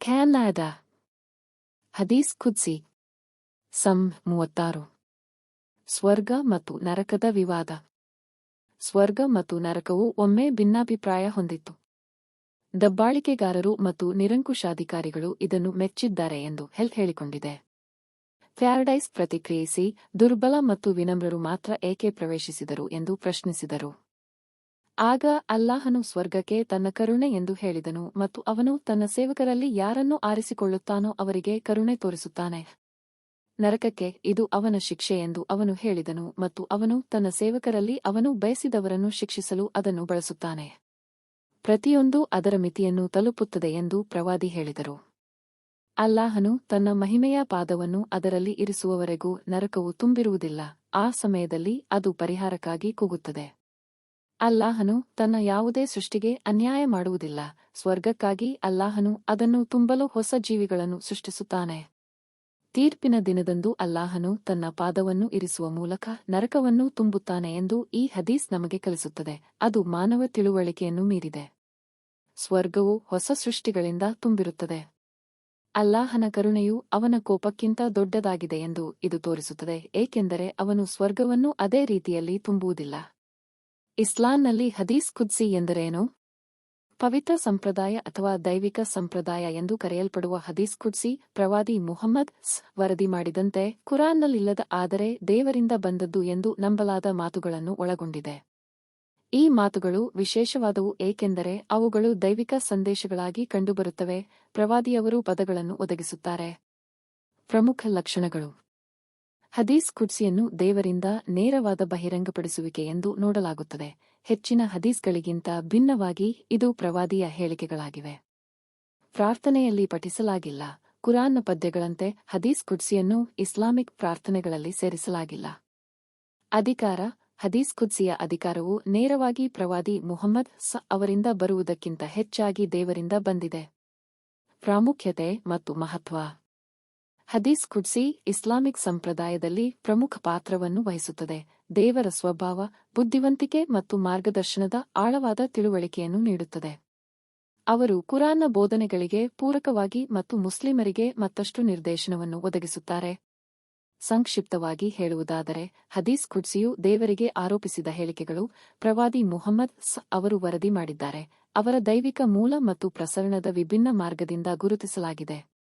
ಕ್ಯಾನಾಡಾ ಹದೀಸ್ ಖುದ್ಸಿ. ಸಂ ಮೂವತ್ತಾರು. ಸ್ವರ್ಗ ಮತ್ತು ನರಕದ ವಿವಾದ. ಸ್ವರ್ಗ ಮತ್ತು ನರಕವು ಒಮ್ಮೆ ಭಿನ್ನಾಭಿಪ್ರಾಯ ಹೊಂದಿತ್ತು. ದಬ್ಬಾಳಿಕೆಗಾರರು ಮತ್ತು ನಿರಂಕುಶಾಧಿಕಾರಿಗಳು ಇದನ್ನು ಮೆಚ್ಚಿದ್ದಾರೆ ಎಂದು ಹೆಲ್ ಹೇಳಿಕೊಂಡಿದೆ. ಫ್ಯಾರಡೈಸ್ ಪ್ರತಿಕ್ರಿಯಿಸಿ ದುರ್ಬಲ ಮತ್ತು ವಿನಮ್ರರು ಮಾತ್ರ ಏಕೆ ಪ್ರವೇಶಿಸಿದರು ಎಂದು ಪ್ರಶ್ನಿಸಿದರು. ಆಗ ಅಲ್ಲಾಹನು ಸ್ವರ್ಗಕ್ಕೆ ತನ್ನ ಕರುಣೆ ಎಂದು ಹೇಳಿದನು ಮತ್ತು ಅವನು ತನ್ನ ಸೇವಕರಲ್ಲಿ ಯಾರನ್ನು ಆರಿಸಿಕೊಳ್ಳುತ್ತಾನೋ ಅವರಿಗೆ ಕರುಣೆ ತೋರಿಸುತ್ತಾನೆ. ನರಕಕ್ಕೆ ಇದು ಅವನ ಶಿಕ್ಷೆ ಎಂದು ಅವನು ಹೇಳಿದನು ಮತ್ತು ಅವನು ತನ್ನ ಸೇವಕರಲ್ಲಿ ಅವನು ಬಯಸಿದವರನ್ನು ಶಿಕ್ಷಿಸಲು ಅದನ್ನು ಬಳಸುತ್ತಾನೆ. ಪ್ರತಿಯೊಂದು ಅದರ ಮಿತಿಯನ್ನು ತಲುಪುತ್ತದೆ ಎಂದು ಪ್ರವಾದಿ ಹೇಳಿದರು. ಅಲ್ಲಾಹನು ತನ್ನ ಮಹಿಮೆಯ ಪಾದವನ್ನು ಅದರಲ್ಲಿ ಇರಿಸುವವರೆಗೂ ನರಕವು ತುಂಬಿರುವುದಿಲ್ಲ, ಆ ಸಮಯದಲ್ಲಿ ಅದು ಪರಿಹಾರಕ್ಕಾಗಿ ಕೂಗುತ್ತದೆ. ಅಲ್ಲಾಹನು ತನ್ನ ಯಾವುದೇ ಸೃಷ್ಟಿಗೆ ಅನ್ಯಾಯ ಮಾಡುವುದಿಲ್ಲ. ಸ್ವರ್ಗಕ್ಕಾಗಿ ಅಲ್ಲಾಹನು ಅದನ್ನು ತುಂಬಲು ಹೊಸ ಜೀವಿಗಳನ್ನು ಸೃಷ್ಟಿಸುತ್ತಾನೆ. ತೀರ್ಪಿನ ದಿನದಂದು ಅಲ್ಲಾಹನು ತನ್ನ ಪಾದವನ್ನು ಇರಿಸುವ ಮೂಲಕ ನರಕವನ್ನು ತುಂಬುತ್ತಾನೆ ಎಂದು ಈ ಹದೀಸ್ ನಮಗೆ ಕಲಿಸುತ್ತದೆ. ಅದು ಮಾನವ ತಿಳುವಳಿಕೆಯನ್ನು ಮೀರಿದೆ. ಸ್ವರ್ಗವು ಹೊಸ ಸೃಷ್ಟಿಗಳಿಂದ ತುಂಬಿರುತ್ತದೆ. ಅಲ್ಲಾಹನ ಕರುಣೆಯು ಅವನ ಕೋಪಕ್ಕಿಂತ ದೊಡ್ಡದಾಗಿದೆ ಎಂದು ಇದು ತೋರಿಸುತ್ತದೆ, ಏಕೆಂದರೆ ಅವನು ಸ್ವರ್ಗವನ್ನು ಅದೇ ರೀತಿಯಲ್ಲಿ ತುಂಬುವುದಿಲ್ಲ. ಇಸ್ಲಾಂನಲ್ಲಿ ಹದೀಸ್ ಕುದ್ಸಿ ಎಂದರೇನು? ಪವಿತ್ರ ಸಂಪ್ರದಾಯ ಅಥವಾ ದೈವಿಕ ಸಂಪ್ರದಾಯ ಎಂದು ಕರೆಯಲ್ಪಡುವ ಹದೀಸ್ ಕುಡ್ಸಿ ಪ್ರವಾದಿ ಮುಹಮ್ಮದ್ ವರದಿ ಮಾಡಿದಂತೆ ಕುರಾನ್ನಲ್ಲಿಲ್ಲದ ಆದರೆ ದೇವರಿಂದ ಬಂದದ್ದು ಎಂದು ನಂಬಲಾದ ಮಾತುಗಳನ್ನು ಒಳಗೊಂಡಿದೆ. ಈ ಮಾತುಗಳು ವಿಶೇಷವಾದವು ಏಕೆಂದರೆ ಅವುಗಳು ದೈವಿಕ ಸಂದೇಶಗಳಾಗಿ ಕಂಡುಬರುತ್ತವೆ, ಪ್ರವಾದಿಯವರು ಪದಗಳನ್ನು ಒದಗಿಸುತ್ತಾರೆ. ಪ್ರಮುಖ ಲಕ್ಷಣಗಳು. ಹದೀಸ್ ಕುಡ್ಸಿಯನ್ನು ದೇವರಿಂದ ನೇರವಾದ ಬಹಿರಂಗಪಡಿಸುವಿಕೆ ಎಂದು ನೋಡಲಾಗುತ್ತದೆ. ಹೆಚ್ಚಿನ ಹದೀಸ್ಗಳಿಗಿಂತ ಭಿನ್ನವಾಗಿ ಇದು ಪ್ರವಾದಿಯ ಹೇಳಿಕೆಗಳಾಗಿವೆ. ಪ್ರಾರ್ಥನೆಯಲ್ಲಿ ಪಠಿಸಲಾಗಿಲ್ಲ. ಕುರಾನ್ನ ಪದ್ಯಗಳಂತೆ ಹದೀಸ್ ಕುಡ್ಸಿಯನ್ನು ಇಸ್ಲಾಮಿಕ್ ಪ್ರಾರ್ಥನೆಗಳಲ್ಲಿ ಸೇರಿಸಲಾಗಿಲ್ಲ. ಅಧಿಕಾರ, ಹದೀಸ್ ಕುದ್ಸಿಯ ಅಧಿಕಾರವು ನೇರವಾಗಿ ಪ್ರವಾದಿ ಮುಹಮ್ಮದ್ ಸ ಅವರಿಂದ ಬರುವುದಕ್ಕಿಂತ ಹೆಚ್ಚಾಗಿ ದೇವರಿಂದ ಬಂದಿದೆ. ಪ್ರಾಮುಖ್ಯತೆ ಮತ್ತು ಮಹತ್ವ. ಹದೀಸ್ ಕುಡ್ಸಿ ಇಸ್ಲಾಮಿಕ್ ಸಂಪ್ರದಾಯದಲ್ಲಿ ಪ್ರಮುಖ ಪಾತ್ರವನ್ನು ವಹಿಸುತ್ತದೆ. ದೇವರ ಸ್ವಭಾವ, ಬುದ್ಧಿವಂತಿಕೆ ಮತ್ತು ಮಾರ್ಗದರ್ಶನದ ಆಳವಾದ ತಿಳುವಳಿಕೆಯನ್ನು ನೀಡುತ್ತದೆ. ಅವರು ಕುರಾನ್ನ ಬೋಧನೆಗಳಿಗೆ ಪೂರಕವಾಗಿ ಮತ್ತು ಮುಸ್ಲಿಮರಿಗೆ ಮತ್ತಷ್ಟು ನಿರ್ದೇಶನವನ್ನು ಒದಗಿಸುತ್ತಾರೆ. ಸಂಕ್ಷಿಪ್ತವಾಗಿ ಹೇಳುವುದಾದರೆ, ಹದೀಸ್ ಖುಡ್ಸಿಯು ದೇವರಿಗೆ ಆರೋಪಿಸಿದ ಹೇಳಿಕೆಗಳು ಪ್ರವಾದಿ ಮುಹಮ್ಮದ್ ಸ್ ಅವರು ವರದಿ ಮಾಡಿದ್ದಾರೆ. ಅವರ ದೈವಿಕ ಮೂಲ ಮತ್ತು ಪ್ರಸರಣದ ವಿಭಿನ್ನ ಮಾರ್ಗದಿಂದ ಗುರುತಿಸಲಾಗಿದೆ.